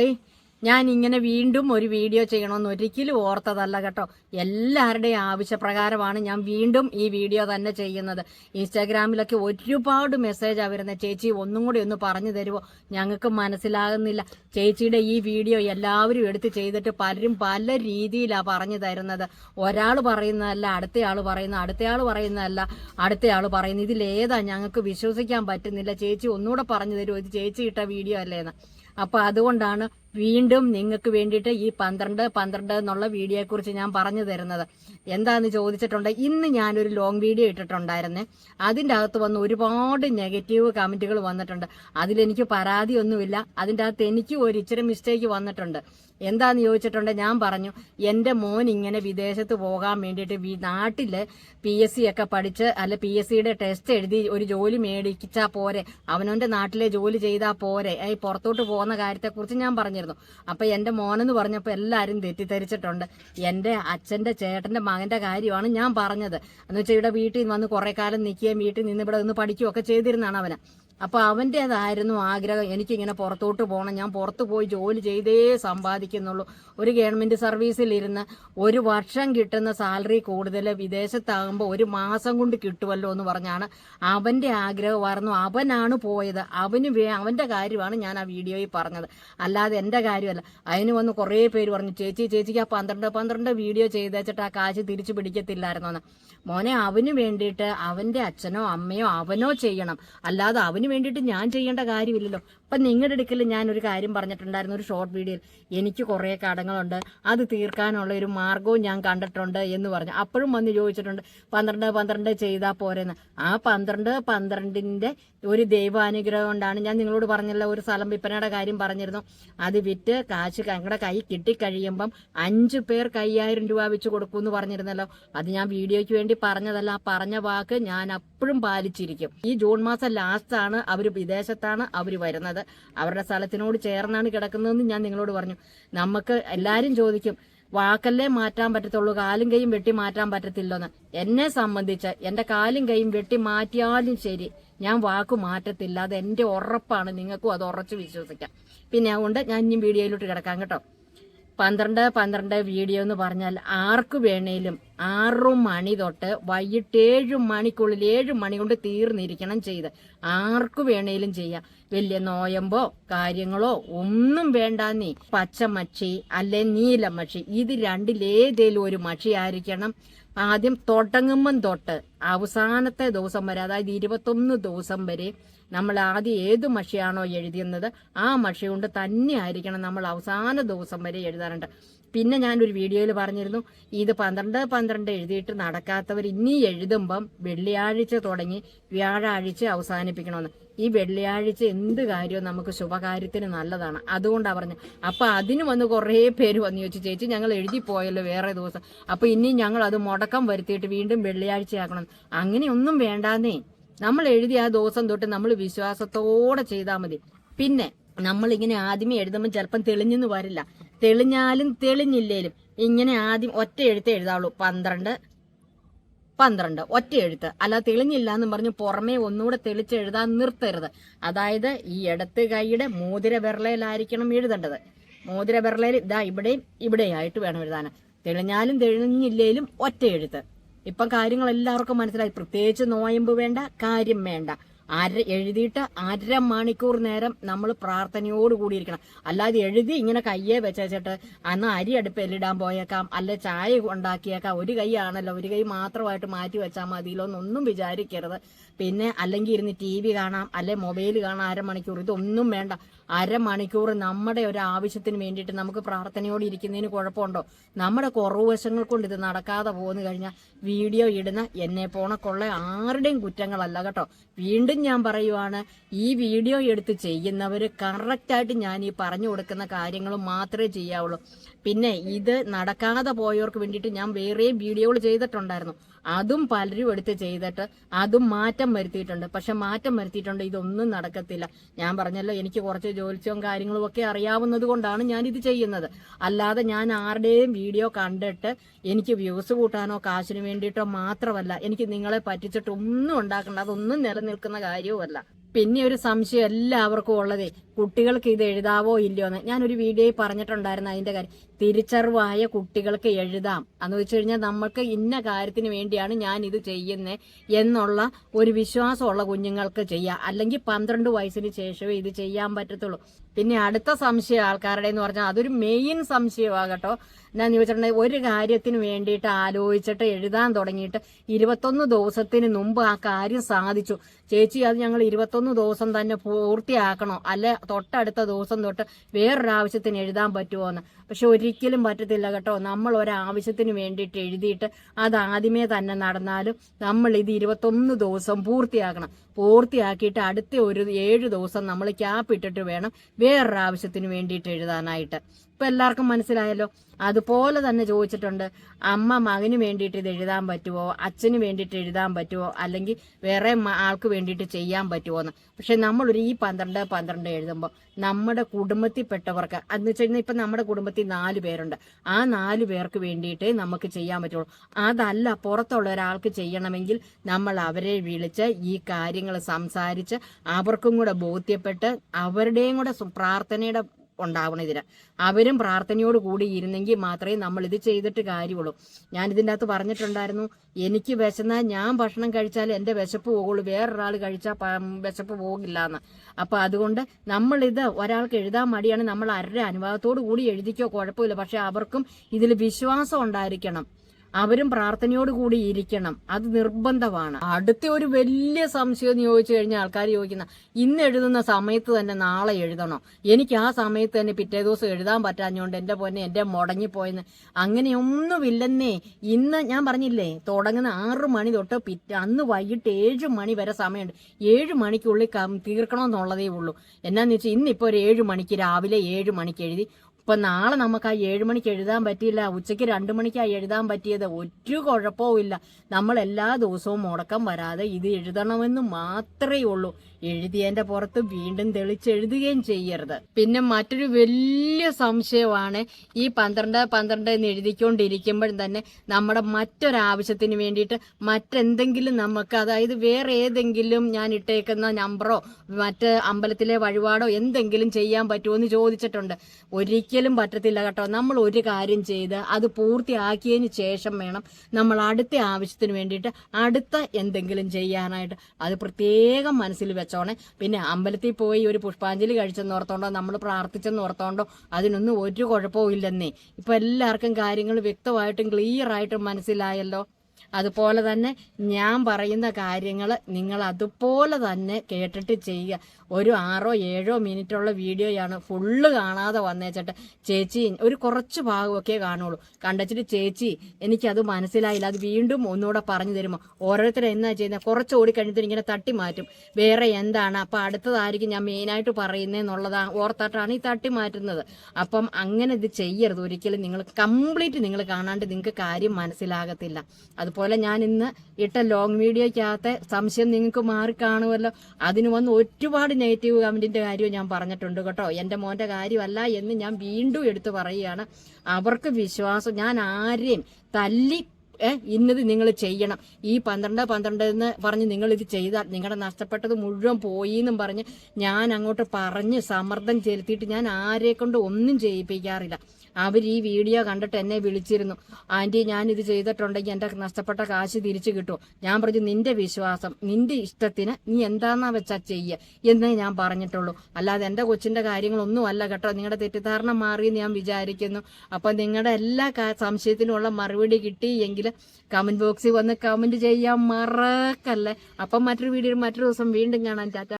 Hi ഞാൻ ഇങ്ങനെ വീണ്ടും ഒരു വീഡിയോ ചെയ്യണമെന്ന് ഒരിക്കലും ഓർത്തതല്ല കേട്ടോ. എല്ലാവരുടെയും ആവശ്യപ്രകാരമാണ് ഞാൻ വീണ്ടും ഈ വീഡിയോ തന്നെ ചെയ്യുന്നത്. ഇൻസ്റ്റാഗ്രാമിലൊക്കെ ഒരുപാട് മെസ്സേജാണ് വരുന്നത് ചേച്ചി ഒന്നും കൂടി ഒന്ന് പറഞ്ഞു തരുമോ ഞങ്ങൾക്ക് മനസ്സിലാകുന്നില്ല. ചേച്ചിയുടെ ഈ വീഡിയോ എല്ലാവരും എടുത്ത് ചെയ്തിട്ട് പലരും പല രീതിയിലാണ് പറഞ്ഞു തരുന്നത്. ഒരാൾ പറയുന്നതല്ല അടുത്തയാൾ പറയുന്ന അടുത്തയാൾ പറയുന്നതല്ല അടുത്തയാൾ പറയുന്നത് ഇതിലേതാ ഞങ്ങൾക്ക് വിശ്വസിക്കാൻ പറ്റുന്നില്ല. ചേച്ചി ഒന്നുകൂടെ പറഞ്ഞു തരുമോ ഇത് ചേച്ചി ഇട്ട വീഡിയോ അല്ലേന്ന്. അപ്പൊ അതുകൊണ്ടാണ് വീണ്ടും നിങ്ങൾക്ക് വേണ്ടിയിട്ട് ഈ പന്ത്രണ്ട് പന്ത്രണ്ട് എന്നുള്ള വീഡിയോയെ കുറിച്ച് ഞാൻ പറഞ്ഞു തരുന്നത്. എന്താന്ന് ചോദിച്ചിട്ടുണ്ട്? ഇന്ന് ഞാനൊരു ലോങ് വീഡിയോ ഇട്ടിട്ടുണ്ടായിരുന്നേ. അതിന്റെ അകത്ത് വന്ന് ഒരുപാട് നെഗറ്റീവ് കമന്റുകൾ വന്നിട്ടുണ്ട്. അതിലെനിക്ക് പരാതിയൊന്നുമില്ല അതിന്റെ അകത്ത് എനിക്ക് ഒരു ഇച്ചിരി മിസ്റ്റേക്ക് വന്നിട്ടുണ്ട്. എന്താന്ന് ചോദിച്ചിട്ടുണ്ട്? ഞാൻ പറഞ്ഞു എന്റെ മോൻ ഇങ്ങനെ വിദേശത്ത് പോകാൻ വേണ്ടിയിട്ട് നാട്ടിൽ പി എസ് സി ഒക്കെ പഠിച്ച് അല്ല പി എസ് സിയുടെ ടെസ്റ്റ് എഴുതി ഒരു ജോലി മേടിച്ചാൽ പോരെ? അവനവന്റെ നാട്ടിലെ ജോലി ചെയ്താൽ പോരെ? ഈ പുറത്തോട്ട് പോകുന്ന കാര്യത്തെക്കുറിച്ച് ഞാൻ പറഞ്ഞിരുന്നു. അപ്പോൾ എന്റെ മോനെന്ന് പറഞ്ഞപ്പോൾ എല്ലാവരും തെറ്റിദ്ധരിച്ചിട്ടുണ്ട്. എന്റെ അച്ഛന്റെ ചേട്ടന്റെ മകന്റെ കാര്യമാണ് ഞാൻ പറഞ്ഞത്. എന്ന് വെച്ചാൽ ഇവിടെ വീട്ടിൽ വന്ന് കുറേ കാലം നിൽക്കുകയും വീട്ടിൽ നിന്ന് ഇവിടെ നിന്ന് പഠിക്കുകയൊക്കെ ചെയ്തിരുന്നാണ് അവന്. അപ്പൊ അവന്റെതായിരുന്നു ആഗ്രഹം. എനിക്കിങ്ങനെ പുറത്തോട്ട് പോകണം ഞാൻ പുറത്ത് പോയി ജോലി ചെയ്തേ സമ്പാദിക്കുന്നുള്ളൂ. ഒരു ഗവൺമെന്റ് സർവീസിൽ ഇരുന്ന് ഒരു വർഷം കിട്ടുന്ന സാലറി കൂടുതൽ വിദേശത്താകുമ്പോൾ ഒരു മാസം കൊണ്ട് കിട്ടുമല്ലോ എന്ന് പറഞ്ഞാണ് അവന്റെ ആഗ്രഹമായിരുന്നു. അവനാണ് പോയത്. അവന് അവന്റെ കാര്യമാണ് ഞാൻ ആ വീഡിയോയിൽ പറഞ്ഞത്. അല്ലാതെ എന്റെ കാര്യമല്ല. അതിന് വന്ന് കുറേ പേര് പറഞ്ഞു ചേച്ചി ചേച്ചിക്ക് ആ പന്ത്രണ്ട് പന്ത്രണ്ട് വീഡിയോ ചെയ്തേച്ചിട്ട് ആ കാശ് തിരിച്ചു പിടിക്കത്തില്ലായിരുന്നു എന്ന് മോനെ അവന് വേണ്ടിയിട്ട് അവന്റെ അച്ഛനോ അമ്മയോ അവനോ ചെയ്യണം. അല്ലാതെ അവന് വേണ്ടിയിട്ട് ഞാൻ ചെയ്യേണ്ട കാര്യമില്ലല്ലോ. അപ്പം നിങ്ങളുടെ അടുക്കൽ ഞാൻ ഒരു കാര്യം പറഞ്ഞിട്ടുണ്ടായിരുന്നു ഒരു ഷോർട്ട് വീഡിയോയിൽ എനിക്ക് കുറേ കടങ്ങളുണ്ട് അത് തീർക്കാനുള്ള ഒരു മാർഗവും ഞാൻ കണ്ടിട്ടുണ്ട് എന്ന് പറഞ്ഞു. അപ്പോഴും വന്ന് ചോദിച്ചിട്ടുണ്ട് പന്ത്രണ്ട് പന്ത്രണ്ട് ചെയ്താൽ പോരെന്ന്. ആ പന്ത്രണ്ട് പന്ത്രണ്ടിന്റെ ഒരു ദൈവാനുഗ്രഹം കൊണ്ടാണ് ഞാൻ നിങ്ങളോട് പറഞ്ഞല്ലോ ഒരു സ്ഥലം വിൽപ്പനയുടെ കാര്യം പറഞ്ഞിരുന്നു. അത് വിറ്റ് കാശ് ഞങ്ങളുടെ കൈ കിട്ടിക്കഴിയുമ്പം അഞ്ച് പേർ അയ്യായിരം രൂപ വെച്ച് കൊടുക്കുമെന്ന് പറഞ്ഞിരുന്നല്ലോ. അത് ഞാൻ വീഡിയോയ്ക്ക് വേണ്ടി പറഞ്ഞതല്ല ആ പറഞ്ഞ വാക്ക് ഞാൻ അപ്പോഴും പാലിച്ചിരിക്കും. ഈ ജൂൺ മാസം ലാസ്റ്റ് ആണ് അവർ വിദേശത്താണ് അവർ വരുന്നത്. അവരുടെ സ്ഥലത്തിനോട് ചേർന്നാണ് കിടക്കുന്നതെന്ന് ഞാൻ നിങ്ങളോട് പറഞ്ഞു. നമുക്ക് എല്ലാവരും ചോദിക്കും വാക്കല്ലേ മാറ്റാൻ പറ്റത്തുള്ളൂ കാലും കൈയും വെട്ടി മാറ്റാൻ പറ്റത്തില്ലെന്ന്. എന്നെ സംബന്ധിച്ച് എന്റെ കാലും കൈയും വെട്ടി മാറ്റിയാലും ശരി ഞാൻ വാക്ക് മാറ്റത്തില്ല. അത് എന്റെ ഉറപ്പാണ്. നിങ്ങൾക്കും അത് ഉറച്ചു വിശ്വസിക്കാം. പിന്നെ അതുകൊണ്ട് ഞാൻ ഇനി വീഡിയോയിലോട്ട് കിടക്കാം കേട്ടോ. പന്ത്രണ്ട് പന്ത്രണ്ട് വീഡിയോ എന്ന് പറഞ്ഞാൽ ആർക്ക് വേണേലും ആറു മണി തൊട്ട് വൈകിട്ട് ഏഴ് മണിക്കുള്ളിൽ ഏഴ് മണി കൊണ്ട് തീർന്നിരിക്കണം ചെയ്ത്. ആർക്ക് വേണേലും ചെയ്യാം. വലിയ നോയമ്പോ കാര്യങ്ങളോ ഒന്നും വേണ്ട നീ. പച്ചമക്ഷി അല്ലെ നീലമക്ഷി. ഇത് രണ്ടിലേതേലും ഒരു മക്ഷി ആയിരിക്കണം. ആദ്യം തുടങ്ങുമ്പം തൊട്ട് അവസാനത്തെ ദിവസം വരെ അതായത് ഇരുപത്തൊന്ന് ദിവസം വരെ നമ്മൾ ആദ്യം ഏത് മഷിയാണോ എഴുതുന്നത് ആ മഷി കൊണ്ട് തന്നെ ആയിരിക്കണം നമ്മൾ അവസാന ദിവസം വരെ എഴുതാറുണ്ട്. പിന്നെ ഞാനൊരു വീഡിയോയിൽ പറഞ്ഞിരുന്നു ഇത് പന്ത്രണ്ട് പന്ത്രണ്ട് എഴുതിയിട്ട് നടക്കാത്തവർ ഇനി എഴുതുമ്പം വെള്ളിയാഴ്ച തുടങ്ങി വ്യാഴാഴ്ച അവസാനിപ്പിക്കണമെന്ന്. ഈ വെള്ളിയാഴ്ച എന്ത് കാര്യവും നമുക്ക് ശുഭകാര്യത്തിന് നല്ലതാണ്. അതുകൊണ്ടാണ് പറഞ്ഞത് അപ്പൊ അതിന് വന്ന് കുറേ പേര് വന്ന് ചോദിച്ചു ചേച്ചി ഞങ്ങൾ എഴുതി പോയല്ലോ വേറെ ദിവസം. അപ്പൊ ഇനി ഞങ്ങൾ അത് മുടക്കം വരുത്തിയിട്ട് വീണ്ടും വെള്ളിയാഴ്ചയാക്കണം. അങ്ങനെയൊന്നും വേണ്ടാന്നേ. നമ്മൾ എഴുതി ആ ദിവസം തൊട്ട് നമ്മൾ വിശ്വാസത്തോടെ ചെയ്താൽ മതി. പിന്നെ നമ്മൾ ഇങ്ങനെ ആദ്യമേ എഴുതുമ്പോൾ ചിലപ്പം തെളിഞ്ഞെന്ന് വരില്ല. തെളിഞ്ഞാലും തെളിഞ്ഞില്ലേലും ഇങ്ങനെ ആദ്യം ഒറ്റ എഴുത്ത് എഴുതാവുള്ളൂ. പന്ത്രണ്ട് പന്ത്രണ്ട് ഒറ്റ എഴുത്ത്. അല്ല തെളിഞ്ഞില്ല എന്ന് പറഞ്ഞ് പുറമേ ഒന്നുകൂടെ തെളിച്ച് എഴുതാൻ നിർത്തരുത്. അതായത് ഈ ഇടത്ത് കൈയുടെ മോതിര വിരളയിലായിരിക്കണം എഴുതേണ്ടത്. മോതിര വിരളയിൽ ഇതാ ഇവിടെയും ഇവിടെയായിട്ട് വേണം എഴുതാൻ. തെളിഞ്ഞാലും തെളിഞ്ഞില്ലേലും ഒറ്റ എഴുത്ത്. ഇപ്പം കാര്യങ്ങൾ എല്ലാവർക്കും മനസ്സിലായി. പ്രത്യേകിച്ച് നോയമ്പ് വേണ്ട കാര്യം വേണ്ട. അര എഴുതിയിട്ട് അര മണിക്കൂർ നേരം നമ്മൾ പ്രാർത്ഥനയോട് കൂടിയിരിക്കണം. അല്ലാതെ എഴുതി ഇങ്ങനെ കയ്യെ വെച്ചേച്ചിട്ട് അന്ന് അരി അടുപ്പിലിടാൻ പോയേക്കാം അല്ലെ ചായ ഉണ്ടാക്കിയേക്കാം. ഒരു കൈ ആണല്ലോ ഒരു കൈ മാത്രമായിട്ട് മാറ്റി വെച്ചാൽ മതിയല്ലോ എന്നൊന്നും വിചാരിക്കരുത്. പിന്നെ അല്ലെങ്കിൽ ഇരുന്ന് ടി വി കാണാം അല്ലെ മൊബൈൽ കാണാം അരമണിക്കൂർ. ഇതൊന്നും വേണ്ട. അരമണിക്കൂർ നമ്മുടെ ഒരു ആവശ്യത്തിന് വേണ്ടിയിട്ട് നമുക്ക് പ്രാർത്ഥനയോട് ഇരിക്കുന്നതിന് കുഴപ്പമുണ്ടോ? നമ്മുടെ കുറവ് വശങ്ങൾ കൊണ്ട് ഇത് നടക്കാതെ പോന്നു കഴിഞ്ഞാൽ വീഡിയോ ഇടുന്ന എന്നെ പോണക്കുള്ള ആരുടെയും കുറ്റങ്ങളല്ല കേട്ടോ. വീണ്ടും ഞാൻ പറയുവാണ് ഈ വീഡിയോ എടുത്ത് ചെയ്യുന്നവർ കറക്റ്റായിട്ട് ഞാൻ ഈ പറഞ്ഞു കൊടുക്കുന്ന കാര്യങ്ങൾ മാത്രമേ ചെയ്യാവുള്ളൂ. പിന്നെ ഇത് നടക്കാതെ പോയവർക്ക് വേണ്ടിയിട്ട് ഞാൻ വേറെയും വീഡിയോകൾ ചെയ്തിട്ടുണ്ടായിരുന്നു. അതും പലരും എടുത്ത് ചെയ്തിട്ട് അതും മാറ്റം വരുത്തിയിട്ടുണ്ട്. പക്ഷെ മാറ്റം വരുത്തിയിട്ടുണ്ട് ഇതൊന്നും നടക്കത്തില്ല. ഞാൻ പറഞ്ഞല്ലോ എനിക്ക് കുറച്ച് ജോലിച്ചും കാര്യങ്ങളും ഒക്കെ അറിയാവുന്നത് കൊണ്ടാണ് ഞാൻ ഇത് ചെയ്യുന്നത്. അല്ലാതെ ഞാൻ ആരുടെയും വീഡിയോ കണ്ടിട്ട് എനിക്ക് വ്യൂസ് കൂട്ടാനോ കാശിന് വേണ്ടിയിട്ടോ മാത്രമല്ല എനിക്ക് നിങ്ങളെ പറ്റിച്ചിട്ട് ഒന്നും ഉണ്ടാക്കണ്ട അതൊന്നും നിലനിൽക്കുന്ന കാര്യവുമല്ല. പിന്നെ ഒരു സംശയം എല്ലാവർക്കും ഉള്ളതേ കുട്ടികൾക്ക് ഇത് എഴുതാവോ ഇല്ലയോ എന്ന് ഞാനൊരു വീഡിയോയിൽ പറഞ്ഞിട്ടുണ്ടായിരുന്നു അതിന്റെ കാര്യം. തിരിച്ചറിവായ കുട്ടികൾക്ക് എഴുതാം. എന്ന് വെച്ച് കഴിഞ്ഞാൽ നമ്മൾക്ക് ഇന്ന കാര്യത്തിന് വേണ്ടിയാണ് ഞാൻ ഇത് ചെയ്യുന്നത് എന്നുള്ള ഒരു വിശ്വാസമുള്ള കുഞ്ഞുങ്ങൾക്ക് ചെയ്യാം. അല്ലെങ്കിൽ പന്ത്രണ്ട് വയസ്സിന് ശേഷമേ ഇത് ചെയ്യാൻ പറ്റത്തുള്ളൂ. പിന്നെ അടുത്ത സംശയം ആൾക്കാരുടെ എന്ന് പറഞ്ഞാൽ അതൊരു മെയിൻ സംശയമാകട്ടോ. ഞാൻ ചോദിച്ചിട്ടുണ്ടെങ്കിൽ ഒരു കാര്യത്തിന് വേണ്ടിയിട്ട് ആലോചിച്ചിട്ട് എഴുതാൻ തുടങ്ങിയിട്ട് ഇരുപത്തൊന്ന് ദിവസത്തിന് മുമ്പ് ആ കാര്യം സാധിച്ചു. ചേച്ചി അത് ഞങ്ങൾ ഇരുപത്തൊന്ന് ദിവസം തന്നെ പൂർത്തിയാക്കണോ. അല്ലെ തൊട്ടടുത്ത ദിവസം തൊട്ട് വേറൊരാവശ്യത്തിന് എഴുതാൻ പറ്റുമോ എന്ന് പക്ഷെ ഒരിക്കലും പറ്റത്തില്ല കേട്ടോ. നമ്മൾ ഒരാവശ്യത്തിന് വേണ്ടിയിട്ട് എഴുതിയിട്ട് അത് ആദ്യമേ തന്നെ നടന്നാലും നമ്മൾ ഇത് ഇരുപത്തൊന്ന് ദിവസം പൂർത്തിയാക്കണം. പൂർത്തിയാക്കിയിട്ട് അടുത്ത ഒരു ഏഴ് ദിവസം നമ്മൾ ക്യാപ്പ് ഇട്ടിട്ട് വേണം വേറൊരാവശ്യത്തിന് വേണ്ടിയിട്ട് എഴുതാനായിട്ട്. ഇപ്പം എല്ലാവർക്കും മനസ്സിലായല്ലോ? അതുപോലെ തന്നെ ചോദിച്ചിട്ടുണ്ട് അമ്മ മകന് വേണ്ടിയിട്ട് ഇത് എഴുതാൻ പറ്റുമോ അച്ഛന് വേണ്ടിയിട്ട് എഴുതാൻ പറ്റുമോ അല്ലെങ്കിൽ വേറെ ആൾക്ക് വേണ്ടിയിട്ട് ചെയ്യാൻ പറ്റുമോ എന്ന് പക്ഷെ നമ്മളൊരു ഈ പന്ത്രണ്ട് പന്ത്രണ്ട് എഴുതുമ്പോൾ നമ്മുടെ കുടുംബത്തിൽപ്പെട്ടവർക്ക് എന്ന് വെച്ച് കഴിഞ്ഞാൽ ഇപ്പം നമ്മുടെ കുടുംബത്തിൽ നാല് പേരുണ്ട്. ആ നാല് പേർക്ക് വേണ്ടിയിട്ടേ നമുക്ക് ചെയ്യാൻ പറ്റുള്ളൂ. അതല്ല പുറത്തുള്ള ഒരാൾക്ക് ചെയ്യണമെങ്കിൽ നമ്മൾ അവരെ വിളിച്ച് ഈ കാര്യങ്ങൾ സംസാരിച്ച് അവർക്കും കൂടെ ബോധ്യപ്പെട്ട് അവരുടെയും കൂടെ പ്രാർത്ഥനയുടെ ഉണ്ടാവണം ഇതിന്. അവരും പ്രാർത്ഥനയോട് കൂടി ഇരുന്നെങ്കിൽ മാത്രമേ നമ്മൾ ഇത് ചെയ്തിട്ട് കാര്യമുള്ളൂ. ഞാൻ ഇതിന്റെ അകത്ത് പറഞ്ഞിട്ടുണ്ടായിരുന്നു എനിക്ക് വിശന്നാൽ ഞാൻ ഭക്ഷണം കഴിച്ചാൽ എന്റെ വിശപ്പ് പോകുള്ളൂ വേറൊരാൾ കഴിച്ചാൽ വിശപ്പ് പോകില്ല എന്ന് അപ്പോൾ അതുകൊണ്ട് നമ്മളിത് ഒരാൾക്ക് എഴുതാൻ മടിയാണ് നമ്മൾ ആരുടെ അനുഭവത്തോടു കൂടി എഴുതിക്കോ കുഴപ്പമില്ല പക്ഷേ അവർക്കും ഇതിൽ വിശ്വാസം ഉണ്ടായിരിക്കണം. അവരും പ്രാർത്ഥനയോട് കൂടി ഇരിക്കണം. അത് നിർബന്ധമാണ്. അടുത്ത ഒരു വലിയ സംശയം എന്ന് ചോദിച്ചു കഴിഞ്ഞാൽ ആൾക്കാർ ചോദിക്കുന്ന ഇന്ന് എഴുതുന്ന സമയത്ത് തന്നെ നാളെ എഴുതണോ. എനിക്ക് ആ സമയത്ത് തന്നെ പിറ്റേ ദിവസം എഴുതാൻ പറ്റാഞ്ഞുകൊണ്ട് എന്റെ പൊന്നെ എന്റെ മുടങ്ങിപ്പോയെന്ന് അങ്ങനെയൊന്നുമില്ലെന്നേ. ഇന്ന് ഞാൻ പറഞ്ഞില്ലേ തുടങ്ങുന്ന ആറ് മണി തൊട്ട് പിറ്റേ അന്ന് വൈകിട്ട് ഏഴ് മണി വരെ സമയമുണ്ട്. ഏഴ് മണിക്കുള്ളിൽ തീർക്കണമെന്നുള്ളതേ ഉള്ളൂ. എന്നാന്ന് വെച്ചാൽ ഇന്നിപ്പോൾ ഒരു ഏഴ് മണിക്ക് രാവിലെ ഏഴ് മണിക്ക് എഴുതി ഇപ്പൊ നാളെ നമുക്ക് ആ ഏഴ് മണിക്ക് എഴുതാൻ പറ്റിയില്ല ഉച്ചയ്ക്ക് രണ്ടു മണിക്കാണ് എഴുതാൻ പറ്റിയത് ഒരു കുഴപ്പവുമില്ല നമ്മൾ എല്ലാ ദിവസവും മുടക്കം വരാതെ ഇത് എഴുതണമെന്ന് മാത്രമേ ഉള്ളൂ. എഴുതിയതിന്റെ പുറത്ത് വീണ്ടും തെളിച്ചെഴുതുകയും ചെയ്യരുത്. പിന്നെ മറ്റൊരു വലിയ സംശയമാണ് ഈ പന്ത്രണ്ട് പന്ത്രണ്ട് എന്ന് എഴുതിക്കൊണ്ടിരിക്കുമ്പോൾ തന്നെ നമ്മുടെ മറ്റൊരാവശ്യത്തിന് വേണ്ടിയിട്ട് മറ്റെന്തെങ്കിലും നമുക്ക് അതായത് വേറെ ഏതെങ്കിലും ഞാൻ ഇട്ടേക്കുന്ന നമ്പറോ മറ്റ് അമ്പലത്തിലെ വഴിപാടോ എന്തെങ്കിലും ചെയ്യാൻ പറ്റുമോ എന്ന് ചോദിച്ചിട്ടുണ്ട്. ഒരിക്കലും പറ്റത്തില്ല കേട്ടോ. നമ്മൾ ഒരു കാര്യം ചെയ്ത് അത് പൂർത്തിയാക്കിയതിന് ശേഷം വേണം നമ്മൾ അടുത്ത ആവശ്യത്തിന് വേണ്ടിയിട്ട് അടുത്ത എന്തെങ്കിലും ചെയ്യാനായിട്ട്. അത് പ്രത്യേകം മനസ്സിൽ വെച്ചോണേ. പിന്നെ അമ്പലത്തിൽ പോയി ഒരു പുഷ്പാഞ്ജലി കഴിച്ചെന്ന് ഓർത്തോണ്ടോ? നമ്മൾ പ്രാർത്ഥിച്ചെന്ന് ഓർത്തോണ്ടോ? അതിനൊന്നും ഒരു കുഴപ്പവും ഇല്ലെന്നേ. ഇപ്പൊ എല്ലാവർക്കും കാര്യങ്ങൾ വ്യക്തമായിട്ടും ക്ലിയർ ആയിട്ടും മനസ്സിലായല്ലോ. അതുപോലെ തന്നെ ഞാൻ പറയുന്ന കാര്യങ്ങൾ നിങ്ങൾ അതുപോലെ തന്നെ കേട്ടിട്ട് ചെയ്യുക. ഒരു ആറോ ഏഴോ മിനിറ്റുള്ള വീഡിയോയാണ് ഫുള്ള് കാണാതെ വന്നേച്ചിട്ട് ചേച്ചി ഒരു കുറച്ച് ഭാഗമൊക്കെ കാണുള്ളൂ. കണ്ടച്ചിട്ട് ചേച്ചി എനിക്കത് മനസ്സിലായില്ല. അത് വീണ്ടും ഒന്നുകൂടെ പറഞ്ഞു തരുമോ? ഓരോരുത്തർ എന്നാ ചെയ്യുന്നത് കുറച്ച് ഓടിക്കഴിഞ്ഞിട്ട് ഇങ്ങനെ തട്ടി മാറ്റും. വേറെ എന്താണ്? അപ്പം അടുത്തതായിരിക്കും ഞാൻ മെയിനായിട്ട് പറയുന്നതെന്നുള്ളതാ ഓർത്തിട്ടാണ് ഈ തട്ടി മാറ്റുന്നത്. അപ്പം അങ്ങനെ ഇത് ചെയ്യരുത്. ഒരിക്കലും നിങ്ങൾ കംപ്ലീറ്റ് നിങ്ങൾ കാണാണ്ട് നിങ്ങൾക്ക് കാര്യം മനസ്സിലാകത്തില്ല. അതുപോലെ ഞാൻ ഇന്ന് ഇട്ട ലോങ് വീഡിയോയ്ക്കകത്തെ സംശയം നിങ്ങൾക്ക് മാറി കാണുമല്ലോ. അതിന് വന്ന് ഒരുപാട് നെഗറ്റീവ് കമന്റിന്റെ കാര്യവും ഞാൻ പറഞ്ഞിട്ടുണ്ട് കേട്ടോ. എന്റെ മോന്റെ കാര്യമല്ല എന്ന് ഞാൻ വീണ്ടും എടുത്തു പറയുകയാണ്. അവർക്ക് വിശ്വാസം ഞാൻ ആരെയും തല്ലി ഇന്നത് നിങ്ങൾ ചെയ്യണം. ഈ പന്ത്രണ്ട് പന്ത്രണ്ട് എന്ന് പറഞ്ഞ് നിങ്ങൾ ഇത് ചെയ്താൽ നിങ്ങളുടെ നഷ്ടപ്പെട്ടത് മുഴുവൻ പോയി എന്നും പറഞ്ഞ് ഞാൻ അങ്ങോട്ട് പറഞ്ഞ് സമ്മർദ്ദം ചെലുത്തിയിട്ട് ഞാൻ ആരെ കൊണ്ട് ഒന്നും ചെയ്യിപ്പിക്കാറില്ല. അവർ ഈ വീഡിയോ കണ്ടിട്ട് എന്നെ വിളിച്ചിരുന്നു. ആന്റി ഞാൻ ഇത് ചെയ്തിട്ടുണ്ടെങ്കിൽ എന്റെ നഷ്ടപ്പെട്ട കാശ് തിരിച്ചു കിട്ടുമോ ഞാൻ പറഞ്ഞു നിന്റെ വിശ്വാസം നിന്റെ ഇഷ്ടത്തിന് നീ എന്താന്നാ വെച്ചാൽ ചെയ്യുക എന്നേ ഞാൻ പറഞ്ഞിട്ടുള്ളൂ. അല്ലാതെ എന്റെ കൊച്ചിന്റെ കാര്യങ്ങളൊന്നും അല്ല കേട്ടോ. നിങ്ങളുടെ തെറ്റിദ്ധാരണ മാറിയെന്ന് ഞാൻ വിചാരിക്കുന്നു. അപ്പം നിങ്ങളുടെ എല്ലാ സംശയത്തിനുള്ള മറുപടി കിട്ടി എങ്കിൽ കമന്റ് ബോക്സിൽ വന്ന് കമന്റ് ചെയ്യാൻ മറക്കല്ലേ. അപ്പം മറ്റൊരു വീഡിയോ മറ്റൊരു ദിവസം വീണ്ടും കാണാൻ ടാറ്റ.